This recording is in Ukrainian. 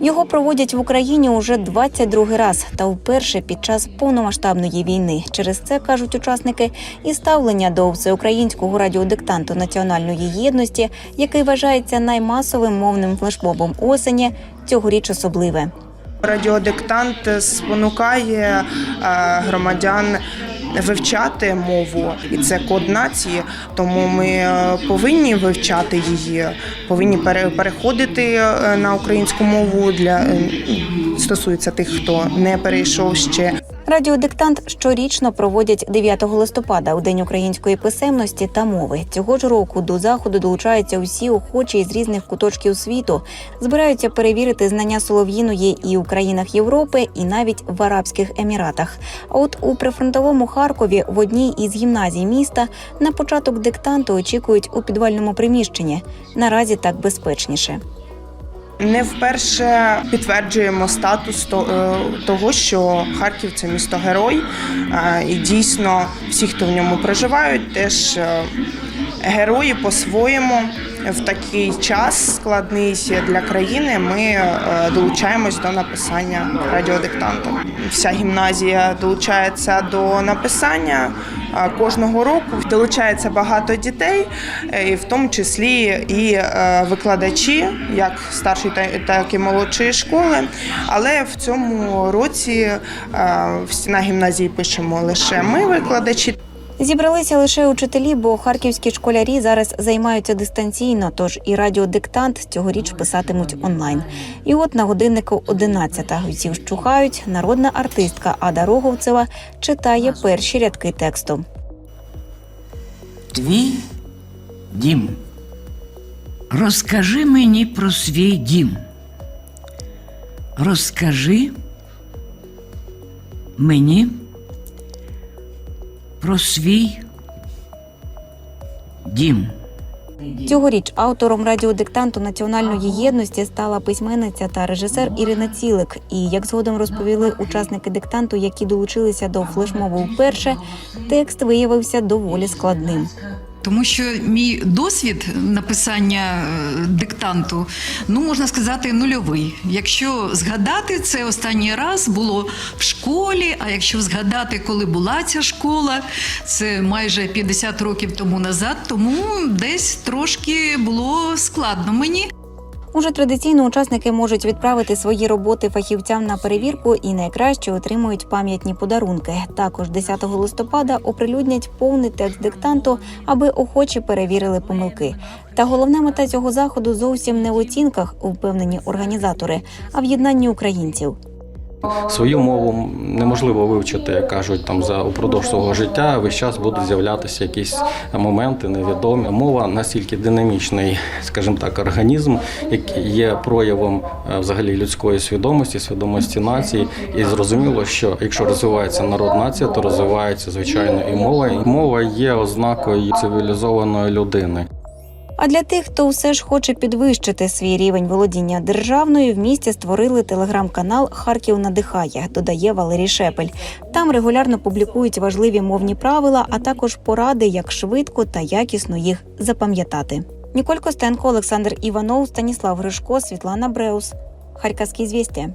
Його проводять в Україні уже 22 раз та вперше під час повномасштабної війни. Через це кажуть учасники і ставлення до всеукраїнського радіодиктанту національної єдності, який вважається наймасовим мовним флешмобом осені, цьогоріч особливе. Радіодиктант спонукає е, громадян вивчати мову, і це код нації. Тому ми е, повинні вивчати її, повинні пере- переходити е, на українську мову для е, стосується тих, хто не перейшов ще. Радіодиктант щорічно проводять 9 листопада у День української писемності та мови. Цього ж року до заходу долучаються усі охочі з різних куточків світу. Збираються перевірити знання солов'їної і у країнах Європи, і навіть в Арабських Еміратах. А от у прифронтовому Харкові в одній із гімназій міста на початок диктанту очікують у підвальному приміщенні. Наразі так безпечніше. Не вперше підтверджуємо статус е, того, що Харків це місто герой, Е, і дійсно всі, хто в ньому проживають, теж е, герої по-своєму. В такий час складний для країни ми е, долучаємось до написання радіодиктанту. Вся гімназія долучається до написання кожного року. Долучається багато дітей, е, і в тому числі і е, викладачі, як старшої та- так і молодшої школи. Але в цьому році всі на гімназії пишемо лише ми, викладачі. Зібралися лише учителі, бо харківські школярі зараз займаються дистанційно, тож і радіодиктант цьогоріч писатимуть онлайн. І от на годиннику 11-та усі вщухають. Народна артистка Ада Роговцева читає перші рядки тексту. Твій дім. Розкажи мені про свій дім. Розкажи мені про свій дім. Цьогоріч автором радіодиктанту національної єдності стала письменниця та режисер Ірина Цілик. І як згодом розповіли учасники диктанту, які долучилися до флешмобу вперше, текст виявився доволі складним. Тому що мій досвід написання е, диктанту, ну можна сказати, нульовий. Якщо згадати, це останній раз було в школі. А якщо згадати, коли була ця школа, це майже 50 років тому назад, тому десь трошки було складно мені. Уже традиційно учасники можуть відправити свої роботи фахівцям на перевірку і найкраще отримують пам'ятні подарунки. Також 10 листопада оприлюднять повний текст диктанту, аби охочі перевірили помилки. Та головна мета цього заходу зовсім не в оцінках, впевнені організатори, а в єднанні українців. Свою мову неможливо вивчити, як кажуть, там за упродовж свого життя. Весь час будуть з'являтися якісь моменти невідомі. Мова настільки динамічний, скажімо так, організм, який є проявом е, взагалі людської свідомості, свідомості нації. І зрозуміло, що якщо розвивається народ нація, то розвивається звичайно і мова. І мова є ознакою цивілізованої людини. А для тих, хто все ж хоче підвищити свій рівень володіння державною, в місті створили телеграм-канал Харків надихає, додає Валерій Шепель. Там регулярно публікують важливі мовні правила, а також поради, як швидко та якісно їх запам'ятати. Ніколь Костенко, Олександр Іванов, Станіслав Гришко, Світлана Бреус. Харківські звістя.